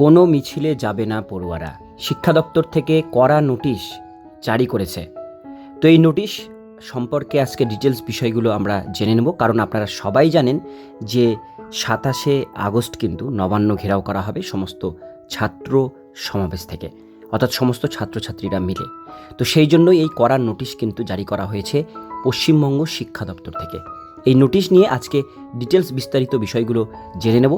কোনো মিছিলে যাবে না পড়ুয়ারা শিক্ষা দপ্তর থেকে কড়া নোটিশ জারি করেছে তো এই নোটিশ সম্পর্কে আজকে ডিটেলস বিষয়গুলো আমরা জেনে নেব কারণ আপনারা সবাই জানেন যে সাতাশে আগস্ট কিন্তু নবান্ন ঘেরাও করা হবে সমস্ত ছাত্র সমাবেশ থেকে অর্থাৎ সমস্ত ছাত্রছাত্রীরা মিলে তো সেই জন্যই এই কড়া নোটিশ কিন্তু জারি করা হয়েছে পশ্চিমবঙ্গ শিক্ষা দপ্তর থেকে এই নোটিশ নিয়ে আজকে ডিটেলস বিস্তারিত বিষয়গুলো জেনে নেব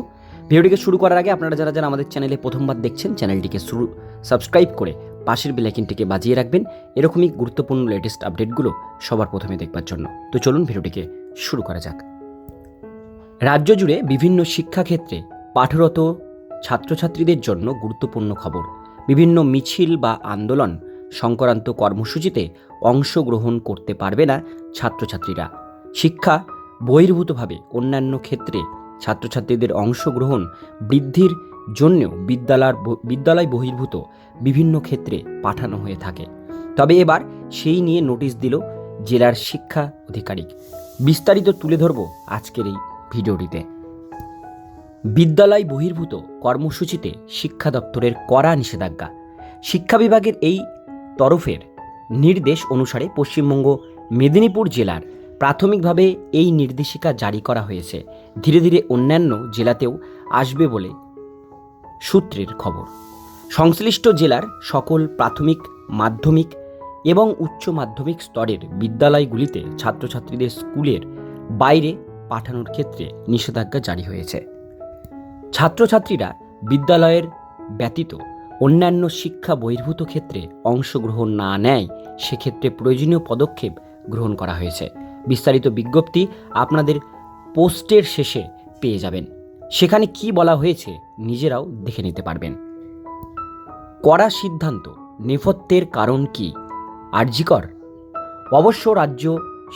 ভিডিওটিকে শুরু করার আগে আপনারা যারা যারা আমাদের চ্যানেলে প্রথমবার দেখছেন চ্যানেলটিকে শুরু সাবস্ক্রাইব করে পাশের বেলাইকিনটিকে বাজিয়ে রাখবেন এরকমই গুরুত্বপূর্ণ লেটেস্ট আপডেটগুলো সবার প্রথমে দেখবার জন্য তো চলুন ভিডিওটিকে শুরু করা যাক রাজ্য জুড়ে বিভিন্ন শিক্ষাক্ষেত্রে পাঠরত ছাত্রছাত্রীদের জন্য গুরুত্বপূর্ণ খবর বিভিন্ন মিছিল বা আন্দোলন সংক্রান্ত কর্মসূচিতে অংশগ্রহণ করতে পারবে না ছাত্রছাত্রীরা শিক্ষা বহির্ভূতভাবে অন্যান্য ক্ষেত্রে ছাত্রছাত্রীদের অংশগ্রহণ বৃদ্ধির জন্যেও বিদ্যালয়ের বিদ্যালয় বহির্ভূত বিভিন্ন ক্ষেত্রে পাঠানো হয়ে থাকে তবে এবার সেই নিয়ে নোটিশ দিল জেলার শিক্ষা আধিকারিক বিস্তারিত তুলে ধরব আজকের এই ভিডিওটিতে বিদ্যালয় বহির্ভূত কর্মসূচিতে শিক্ষা দপ্তরের কড়া নিষেধাজ্ঞা শিক্ষা বিভাগের এই তরফের নির্দেশ অনুসারে পশ্চিমবঙ্গ মেদিনীপুর জেলার প্রাথমিকভাবে এই নির্দেশিকা জারি করা হয়েছে ধীরে ধীরে অন্যান্য জেলাতেও আসবে বলে সূত্রের খবর সংশ্লিষ্ট জেলার সকল প্রাথমিক মাধ্যমিক এবং উচ্চ মাধ্যমিক স্তরের বিদ্যালয়গুলিতে ছাত্রছাত্রীদের স্কুলের বাইরে পাঠানোর ক্ষেত্রে নিষেধাজ্ঞা জারি হয়েছে ছাত্রছাত্রীরা বিদ্যালয়ের ব্যতীত অন্যান্য শিক্ষা বহির্ভূত ক্ষেত্রে অংশগ্রহণ না নেয় সেক্ষেত্রে প্রয়োজনীয় পদক্ষেপ গ্রহণ করা হয়েছে বিস্তারিত বিজ্ঞপ্তি আপনাদের পোস্টের শেষে পেয়ে যাবেন সেখানে কি বলা হয়েছে নিজেরাও দেখে নিতে পারবেন কড়া সিদ্ধান্ত নেপথ্যের কারণ কি আর্জিকর অবশ্য রাজ্য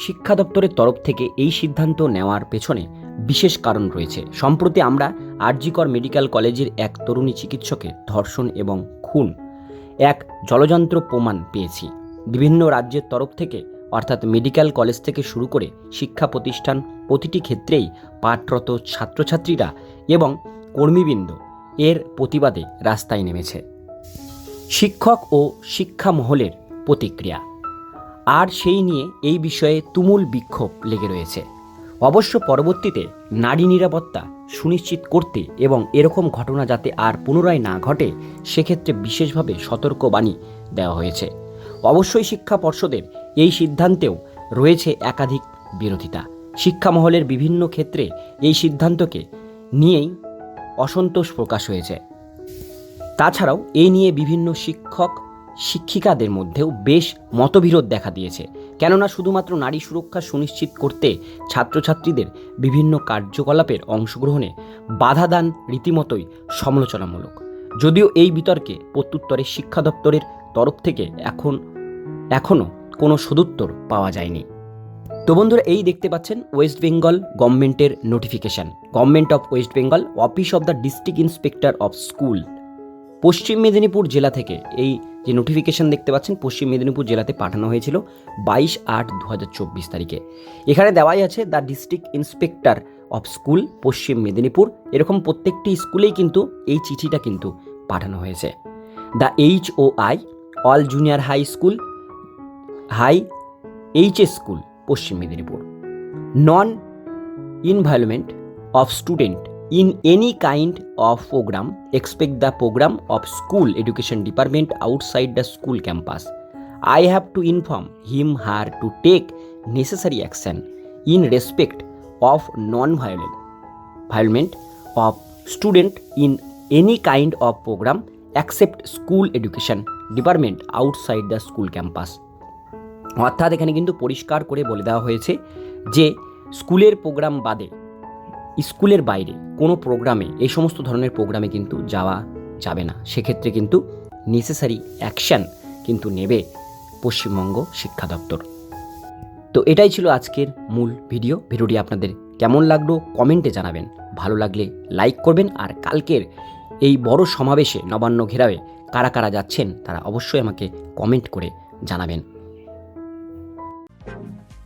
শিক্ষা দপ্তরের তরফ থেকে এই সিদ্ধান্ত নেওয়ার পেছনে বিশেষ কারণ রয়েছে সম্প্রতি আমরা আর্জিকর মেডিকেল কলেজের এক তরুণী চিকিৎসকের ধর্ষণ এবং খুন এক জলযন্ত্র প্রমাণ পেয়েছি বিভিন্ন রাজ্যের তরফ থেকে অর্থাৎ মেডিকেল কলেজ থেকে শুরু করে শিক্ষা প্রতিষ্ঠান প্রতিটি ক্ষেত্রেই পাঠরত ছাত্রছাত্রীরা এবং কর্মীবৃন্দ এর প্রতিবাদে রাস্তায় নেমেছে শিক্ষক ও শিক্ষা মহলের প্রতিক্রিয়া আর সেই নিয়ে এই বিষয়ে তুমুল বিক্ষোভ লেগে রয়েছে অবশ্য পরবর্তীতে নারী নিরাপত্তা সুনিশ্চিত করতে এবং এরকম ঘটনা যাতে আর পুনরায় না ঘটে সেক্ষেত্রে বিশেষভাবে সতর্কবাণী দেওয়া হয়েছে অবশ্যই শিক্ষা পর্ষদের এই সিদ্ধান্তেও রয়েছে একাধিক বিরোধিতা শিক্ষামহলের বিভিন্ন ক্ষেত্রে এই সিদ্ধান্তকে নিয়েই অসন্তোষ প্রকাশ হয়েছে তাছাড়াও এই নিয়ে বিভিন্ন শিক্ষক শিক্ষিকাদের মধ্যেও বেশ মতবিরোধ দেখা দিয়েছে কেননা শুধুমাত্র নারী সুরক্ষা সুনিশ্চিত করতে ছাত্রছাত্রীদের বিভিন্ন কার্যকলাপের অংশগ্রহণে বাধা দান রীতিমতোই সমালোচনামূলক যদিও এই বিতর্কে প্রত্যুত্তরে শিক্ষা দপ্তরের তরফ থেকে এখন এখনও কোনো সদুত্তর পাওয়া যায়নি তো বন্ধুরা এই দেখতে পাচ্ছেন ওয়েস্ট বেঙ্গল গভর্নমেন্টের notification government of West Bengal office of the district inspector of school Paschim Medinipur জেলা থেকে এই যে নোটিফিকেশান দেখতে পাচ্ছেন পশ্চিম মেদিনীপুর জেলাতে পাঠানো হয়েছিল বাইশ আট দু তারিখে এখানে দেওয়াই আছে the district inspector of school Paschim Medinipur এরকম প্রত্যেকটি স্কুলেই কিন্তু এই চিঠিটা কিন্তু পাঠানো হয়েছে the H O I all junior high school High HS School Paschim Medinipur. Non involvement of student in any kind of program expect the program of school education department outside the school campus. I have to inform him her to take necessary action in respect of non-violent of student in any kind of program except school education department outside the school campus. অর্থাৎ এখানে কিন্তু পরিষ্কার করে বলে দেওয়া হয়েছে যে স্কুলের প্রোগ্রাম বাদে স্কুলের বাইরে কোনো প্রোগ্রামে এই সমস্ত ধরনের প্রোগ্রামে কিন্তু যাওয়া যাবে না সেক্ষেত্রে কিন্তু নেসেসারি অ্যাকশান কিন্তু নেবে পশ্চিমবঙ্গ শিক্ষা দপ্তর তো এটাই ছিল আজকের মূল ভিডিও ভিডিওটি আপনাদের কেমন লাগলো কমেন্টে জানাবেন ভালো লাগলে লাইক করবেন আর কালকের এই বড় সমাবেশে নবান্ন ঘেরাওয়ে কারা কারা যাচ্ছেন তারা অবশ্যই আমাকে কমেন্ট করে জানাবেন Thank you.